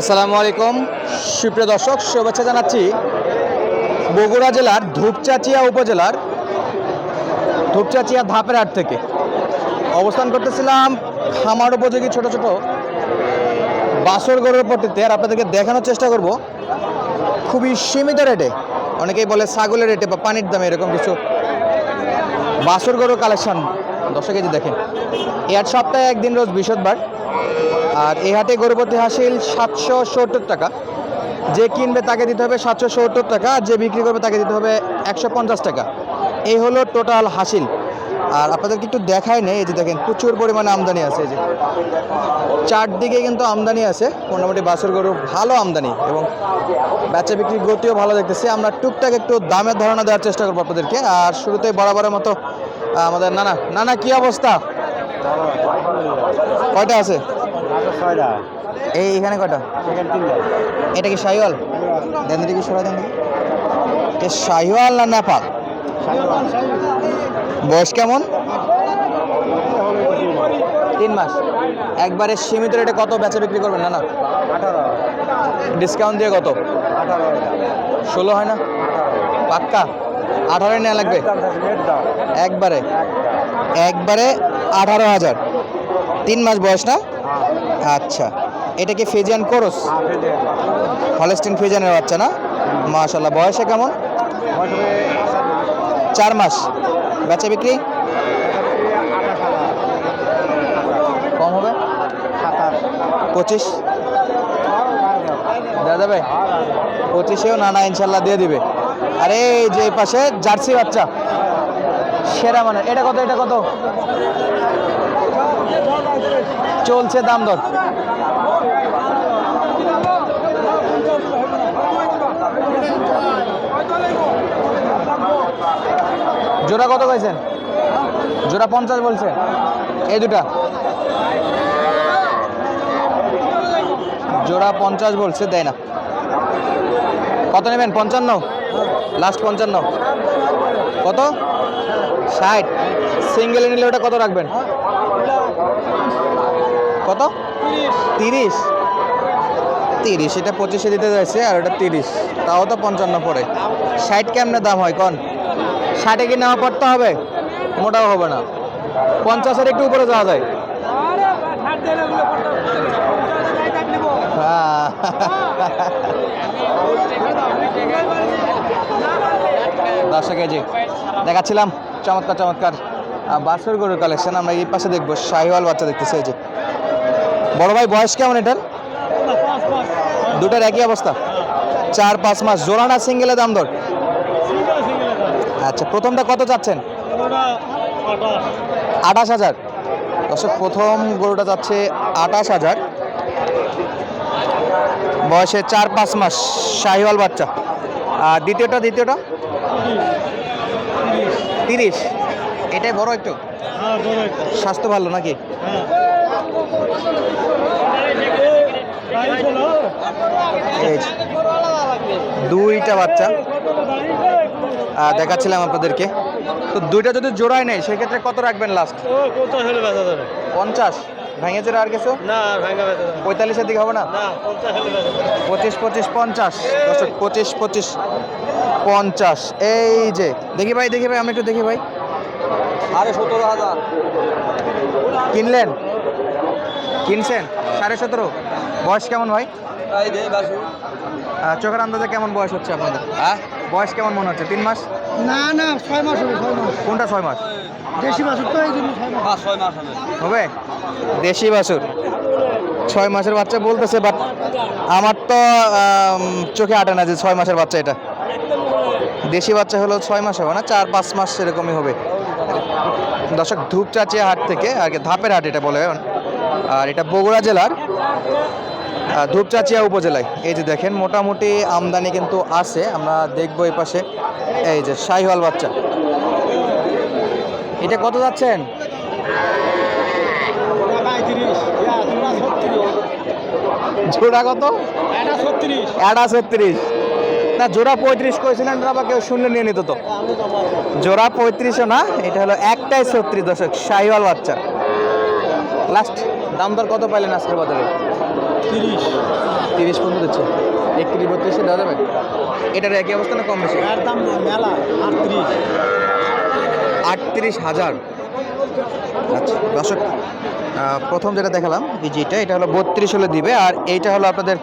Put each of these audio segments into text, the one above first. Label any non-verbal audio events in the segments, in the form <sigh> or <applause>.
আসসালামু আলাইকুম। সুপ্রিয় দর্শক, শুভেচ্ছা জানাচ্ছি বগুড়া জেলার ধূপচাচিয়া উপজেলার ধূপচাচিয়া ধাপের হাট থেকে। অবস্থান করতেছিলাম খামার উপযোগী ছোট ছোট বাসর গরুর পট্টিতে আর আপনাদেরকে দেখানোর চেষ্টা করব। খুবই সীমিত রেটে, অনেকেই বলে ছাগলের রেটে বা পানির দামে এরকম কিছু বাসর গরুর কালেকশন দশ কেজি দেখেন। হাট সপ্তাহে একদিন রোজ বৃহস্পতিবার। আর এই হাটে গরুপতি হাসিল সাতশো সত্তর টাকা। যে কিনবে তাকে দিতে হবে সাতশো সত্তর টাকা, যে বিক্রি করবে তাকে দিতে হবে একশো পঞ্চাশ টাকা। এই হলো টোটাল হাসিল। আর আপনাদেরকে একটু দেখাই নেই, এই যে দেখেন প্রচুর পরিমাণে আমদানি আছে, এই যে। চারদিকে কিন্তু আমদানি আছে, মোটামুটি বাসের গরু ভালো আমদানি এবং বেচা বিক্রির গতিও ভালো দেখতেছি। আমরা টুকটাক একটু দামের ধারণা দেওয়ার চেষ্টা করব আপনাদেরকে। আর শুরুতেই বরাবরের মতো আমাদের নানা নানা কি অবস্থা? কয়টা আছে? এই এখানে কয়টা? এটা কি শাহিওয়াল? দেন দেখি সরা দেন। এ শাহিওয়াল না নেপাল? বয়স কেমন? তিন মাস। একবারে সীমিত রেটে কত বেচা বিক্রি করবেন না না ডিসকাউন্ট দিয়ে কত? ষোলো হয় না? পাক্কা? আঠারো নেওয়া লাগবে? একবারে? একবারে আঠারো হাজার। তিন মাস বয়স না? আচ্ছা। এটা কি ফেজিয়ান কোরস? হলেস্টিন ফেজিয়ানের বাচ্চা না? মাশাল্লাহ বয়সে কেমন? চার মাস। বেচা বিক্রি? কম হবে? পঁচিশ? দেওয়া যাবে পঁচিশেও না না ইনশাল্লাহ দিয়ে দিবে। আরে এই যে পাশে জার্সি বাচ্চা। সেরা মানে এটা কত এটা কত? চলছে দাম দর। জোড়া কত কইছেন? জোড়া পঞ্চাশ বলছে। এই দুটা। জোড়া পঞ্চাশ বলছে, দেয় না। কত নেবেন? পঞ্চান্ন? লাস্ট পঞ্চান্ন? কত? ষাট। সিঙ্গেলে নিলে ওটা কত রাখবেন? কত? তিরিশ। তিরিশ এটা পঁচিশে দিতে যাচ্ছে আর ওটা তিরিশ। তাও তো পঞ্চান্ন পড়ে। ষাট কেমনে দাম হয় কন? ষাটে কি নেওয়া পড়তে হবে? মোটাও হবে না। পঞ্চাশের একটু উপরে যাওয়া যায়। হ্যাঁ। <laughs> দশ কেজি দেখাচ্ছিলাম চমৎকার চমৎকার বাছুর গরুর কালেকশন আমরা এই পাশে দেখব, শাহিওয়াল বাচ্চা দেখতেছি, এই যে। বড় ভাই, বয়স কেমন এটার? দুটার একই অবস্থা। চার, পাঁচ মাস। জোড়ানা সিঙ্গেলের দাম দর? আচ্ছা প্রথমটা কত চাচ্ছেন? আঠাশ হাজার। দর্শক, প্রথম গরুটা যাচ্ছে আঠাশ হাজার। বয়সে চার, পাঁচ মাস, শাহিওয়াল বাচ্চা। আর দ্বিতীয়টা দ্বিতীয়টা? তিরিশ। এটাই বড় একটু? স্বাস্থ্য ভালো নাকি? দুইটা বাচ্চা। দেখাচ্ছিলাম আপনাদেরকে। তো দুইটা যদি জোড়ায় নেই সেক্ষেত্রে কত রাখবেন লাস্ট পঞ্চাশ? ভেঙে চড়ে আর কিছু? না পঁয়তাল্লিশের দিকে হবে না? পঁচিশ পঁচিশ পঞ্চাশ। দর্শক পঁচিশ পঁচিশ পঞ্চাশ। এই যে দেখি ভাই দেখি ভাই আমি একটু দেখি ভাই। আরে সতেরো হাজার। কিনলেন? কিনছেন? সাড়ে সতেরো? বয়স কেমন ভাই? এই দে বাসু। চোখের আন্দাজে কেমন বয়স হচ্ছে আপনাদের? হ্যাঁ? বয়স কেমন মনে হচ্ছে? তিন মাস? না না ছয় মাস হবে ছয় মাস। কোনটা ছয় মাস? দেশি মাছ তো এই জন্য ছয় মাস। ছয় মাস হবে। হবে? দেশি বাছুর। ছয় মাসের বাচ্চা বলতেছে বাট আমার তো চোখে আটে না যে ছয় মাসের বাচ্চা এটা। দেশি বাচ্চা হলো ছয় মাস হবে না চার পাঁচ মাস সেরকমই হবে। দর্শক ধূপচাচিয়া হাট থেকে আর কি ধাপের হাট এটা বলে আর এটা বগুড়া জেলার। ধূপচাচিয়া উপজেলায়। এই যে দেখেন, মোটামুটি আমদানি কিন্তু আছে। আমরা দেখব এই পাশে। এই যে শাহিওয়াল বাচ্চা। এটা কত যাচ্ছেন? জোড়া কত? এটা ছত্রিশ। না, জোড়া পঁয়ত্রিশ করেছিলেন বা কেউ শুনলে নিয়ে নিত তো। জোড়া পঁয়ত্রিশও না, এটা হলো একটাই ছত্রিশ দশক শাহিওয়াল বাচ্চা। লাস্ট দাম দর কত পাইলেন আজকের বাজারে? তিরিশ। তিরিশ পর্যন্ত দিচ্ছে। একত্রিশ বত্রিশে দেওয়া যাবে? এটার একই অবস্থা না কম বেশি? এর দাম মেলা আটত্রিশ। আটত্রিশ হাজার। আচ্ছা দর্শক প্রথম যেটা দেখালাম যেটা এটা হলো বত্রিশ হলে দিবে আর এইটা হলো আপনাদের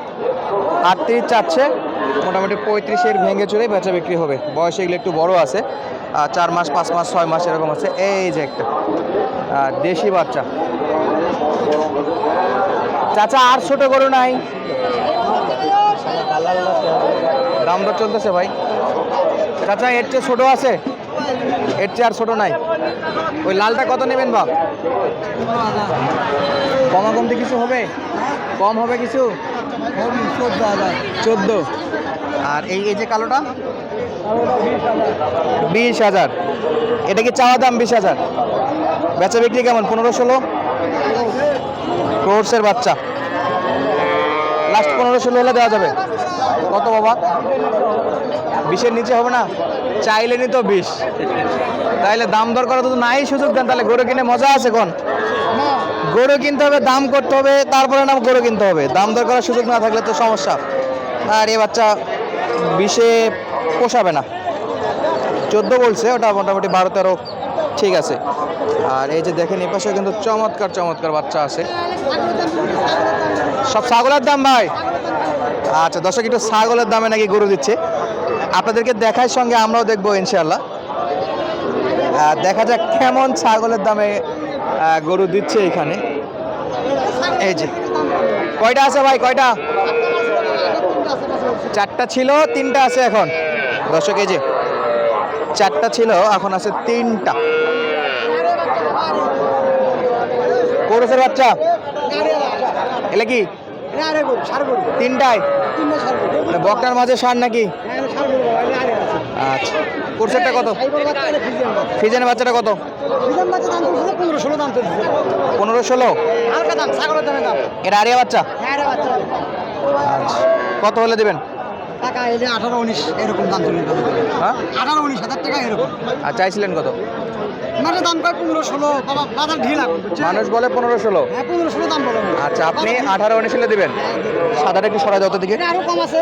আটত্রিশ চাচ্ছে। মোটামুটি পঁয়ত্রিশের ভেঙে চড়ে বেচা বিক্রি হবে। বয়স এগুলো একটু বড় আছে। চার মাস পাঁচ মাস ছয় মাস এরকম আছে। এই যে একটা দেশি বাচ্চা। চাচা, আর ছোট গরু নাই। দাম দর চলতেছে ভাই। চাচা, এর চেয়ে ছোটো আছে? এর চেয়ে আর ছোটো নাই। ওই লালটা কত নেবেন বাপ কমা কমতে কিছু হবে? কম হবে কিছু? চোদ্দ। আর এই এই যে কালোটা? বিশ হাজার। এটা কি চাওয়া দাম বিশ হাজার? বেচা বিক্রি কেমন? পনেরো, ষোলো? কোর্সের বাচ্চা। লাস্ট পনেরো ষোলো হলে দেওয়া যাবে। কত বাবা? বিশের নিচে হবে না? চাইলে নি তো বিশ। তাইলে দাম দর করা তো নাই সুযোগ দেন, তাহলে গরু কিনে মজা আছে কোন? গরু কিনতে হবে, দাম করতে হবে, তারপরে নাম গরু কিনতে হবে। দাম দর করার সুযোগ না থাকলে তো সমস্যা। আর এ বাচ্চা বিশে পোষাবে না। চোদ্দ বলছে, ওটা মোটামুটি বারো তেরো ঠিক আছে। আর এই যে দেখেন এপাশে কিন্তু চমৎকার চমৎকার বাচ্চা আছে। সব ছাগলের দাম ভাই? আচ্ছা দর্শক, একটু ছাগলের দামে নাকি গরু দিচ্ছে। আপনাদেরকে দেখার সঙ্গে আমরাও দেখব ইনশাল্লাহ দেখা যাক কেমন ছাগলের দামে গরু দিচ্ছে এখানে। এই যে। কয়টা আছে ভাই? কয়টা? চারটা ছিল, তিনটা আছে এখন। দর্শক, এই যে। চারটা ছিল, এখন আছে তিনটা। কোরসের বাচ্চা? এলে কি? তিনটায়? মানে বকনার মাঝে সার নাকি? আচ্ছা। কোরসেরটা কত? ফিজেনের বাচ্চাটা কত? পনেরো ষোলো দাম পনেরো ষোলো? এটা আরিয়া বাচ্চা? হ্যাঁ বাচ্চা। আচ্ছা। কত হলে দেবেন? টাকা এলে আঠারো উনিশ এরকম দাম চলবে। হ্যাঁ? আঠারো উনিশ হাজার টাকা এরকম। আর চাইছিলেন কত? মানে দাম পনেরো ষোলো? বাবা বাজার ঢিল এখন মানুষ বলে পনেরো ষোলো। হ্যাঁ পনেরো ষোলো দাম বলে আচ্ছা আপনি আঠারো উনিশ হলে দেবেন। সাদাটা একটু সরা যত দিকে? আরও কম আছে।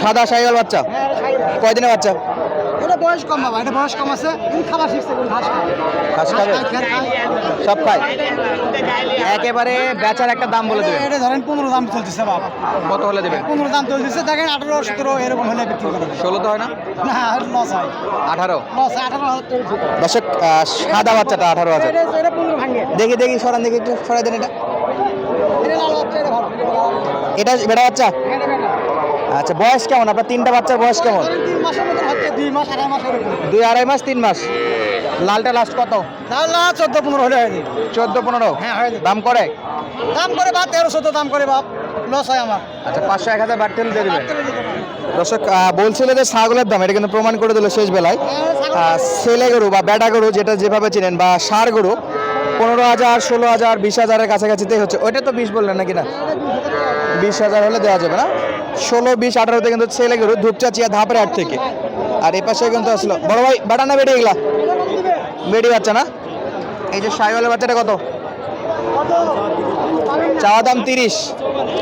সাদা সাইওয়াল বাচ্চা। কয়দিনে কয়দিনের বাচ্চা? বয়স কম বাবা এটা বয়স কম আছে। খাবার শিখছে? কোন ঘাস খায়? ঘাস খাবে? সব খায়? একেবারে বেচার একটা দাম বলে দেবেন এটা ধরেন পনেরো দাম চলতেছে বাবা কত হলে দেবেন পনেরো দাম চলতেছে দেখেন আঠারো সতেরো এরকম হলে বিক্রি করে ষোলো তো হয় না? না লস হয়। আঠারো? লস আঠারো। দর্শক সাদা বাচ্চাটা আঠারো হাজার। দেখি দেখি সরান দেখি একটু সরাই দেন এটা। এটা বেটা বাচ্চা? আচ্ছা বয়স কেমন? আপনার তিনটা বাচ্চার বয়স কেমন? দুই মাস আড়াই মাস দুই আড়াই মাস তিন মাস। লালটা লাস্ট কত? তাহলে চোদ্দ পনেরো হলে হয়ে যাবে চোদ্দ পনেরো? হ্যাঁ হয়ে দাম করে? দাম করে বাপ তেরো চোদ্দ দাম করে বাপ লস হয় আমার। আচ্ছা পাঁচশো এক হাজার বাড়তে দিয়ে পারব। দর্শক বলছিল যে ছাগলের দাম এটা কিন্তু প্রমাণ করে দিল শেষ বেলায়। হ্যাঁ, ছেলে গরু বা বেটা গরু যেটা যেভাবে চিনেন বা ষাঁড় গরু পনেরো হাজার ষোলো হাজার বিশ হাজারের কাছাকাছিতেই হচ্ছে। ওইটা তো বিশ বললেন নাকি না? বিশ হাজার হলে দেওয়া যাবে না। ষোলো বিশ আঠারোতে কিন্তু ছেলে গরু ধূপচাচিয়া ধাপের হাট থেকে। আর এ পাশে কিন্তু আসলো। বড় ভাই, বেটা না বেড়ে এগুলা? বেড়ে বাচ্চা না? এই যে সাইওয়ালের বাচ্চাটা কত? চাওয়া দাম তিরিশ।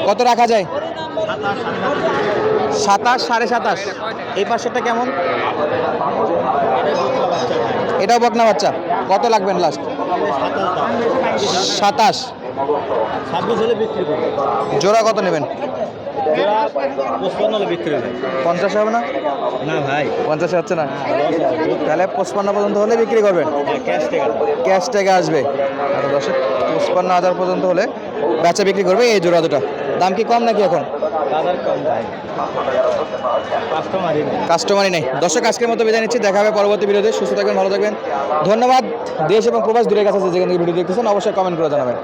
কত রাখা যায়? সাতাশ, সাড়ে সাতাশ। এই পাশেরটা কেমন? এটাও বকনা বাচ্চা। কত লাগবেন লাস্ট সাতাশ। জোড়া কত নেবেন? পঁচপান্ন হলে বিক্রি হবে। পঞ্চাশ হবে না? না ভাই। পঞ্চাশ হচ্ছে না? তাহলে পঁচপান্ন পর্যন্ত হলে বিক্রি করবেন? ক্যাশ টাকা ক্যাশ থেকে আসবে। দর্শক পঁচপান্ন হাজার পর্যন্ত হলে বেচা বিক্রি করবে এই জোড়া দুটা। দাম কি কম নাকি এখন? কাস্টমারই নেই। দর্শক আজকের মতো বিদায় নিচ্ছি। দেখা হবে পরবর্তী ভিডিওতে। সুস্থ থাকবেন ভালো থাকবেন। ধন্যবাদ। দেশ এবং প্রবাস দূরের কাছে যেখান ভিডিও দেখতেছেন অবশ্যই কমেন্ট করে জানাবেন।